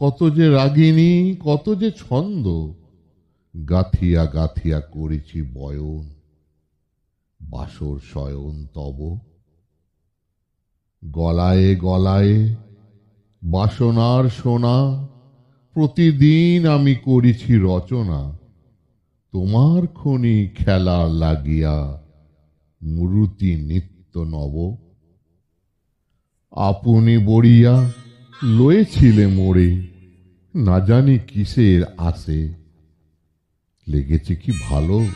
কত যে রাগিনী, কত যে ছন্দ। গাথিয়া গাথিয়া করেছি বয়ন, বাসর শয়ন তব। গলায়ে গলায়ে বাসনার সোনা, প্রতিদিন আমি করেছি রচনা। তোমার খনি খেলা লাগিয়া মূর্তি নিত্য নব। আপনি বড়িয়া লয়েছিলে মোড়ে না জানি কিসের আসে লেগেছে কি ভালো?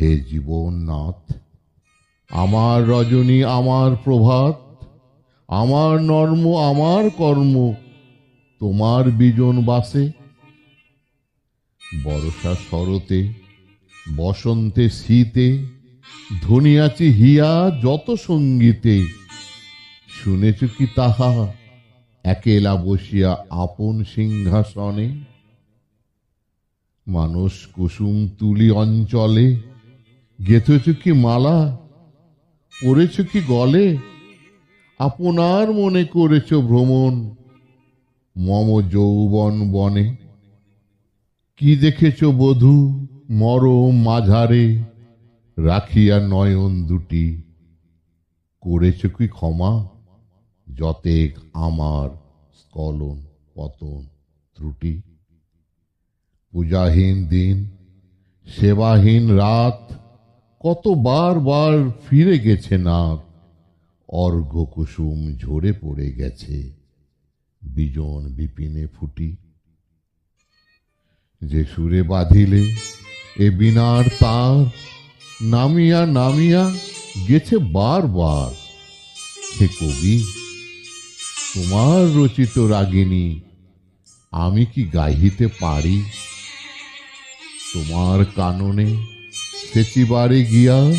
হে জীবন নাথ আমার রজনী আমার প্রভাত, আমার নর্ম আমার কর্ম, তোমার বিজন বাসে। বর্ষা শরতে, বসন্তে শীতে ধনিয়াছি হিয়া যত সঙ্গীতে, শুনেছ কি তাহা? একেলা বসিয়া আপন সিংহাসনে মানুষ কুসুম তুলি অঞ্চলে, গেথেছ কি মালা পড়েছ কি গলে, আপনার মনে করেছ ভ্রমণ, মম যৌবন বনে। কি দেখেছ বধূ, মরম মাঝারে, রাখিয়া নয়ন দুটি, করেছ কি ক্ষমা? যতেক আমার স্কলন পতন, ত্রুটি। পূজাহীন দিন, সেবাহীন রাত কত বার বার ফিরে গেছে নাথ অর্ঘ কুসুম ঝরে পড়ে গেছে, বিজন বিপিনে ফুটি। যে সুরে বাঁধিলে এ বিনার তার, নামিয়া নামিয়া গেছে বারবার হে কবি তোমার রচিত রাগিনী, আমি কি গাইতে পারি? তোমার কাননে সেচিবারে গিয়া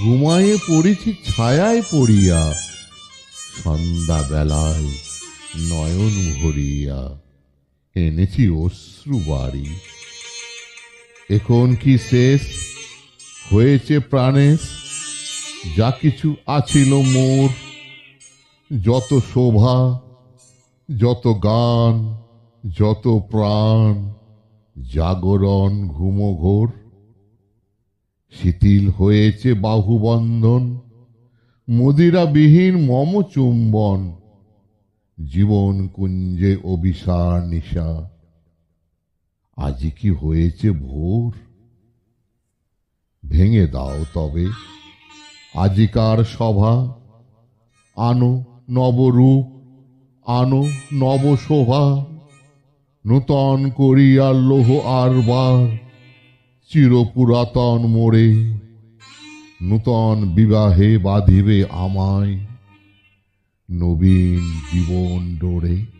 ঘুমায়ে পড়েছি, ছায়ায় পড়িয়া সন্ধ্যা বেলায় নয়ন ভরিয়া এনেছি অশ্রু বাড়ি। এখন কি শেষ? হয়েছে প্রাণেশ যা কিছু আছিল মোর। যত শোভা, যত গান, যত প্রাণ, জাগরণ ঘুমঘোর, শিথিল হয়েছে বাহুবন্ধন, মদিরাবিহীন মম চুম্বন, জীবন কুঞ্জে অভিসার নিশা। আজি কি হয়েছে ভোর? ভেঙে দাও তবে। আজিকার সভা, আনো নবরূপ আনো নবশোভা। নূতন করিয়া লোহ আরবার চিরপুরাতন মোড়ে নূতন বিবাহে বাঁধিবে আমায় নবীন জীবন ডোরে।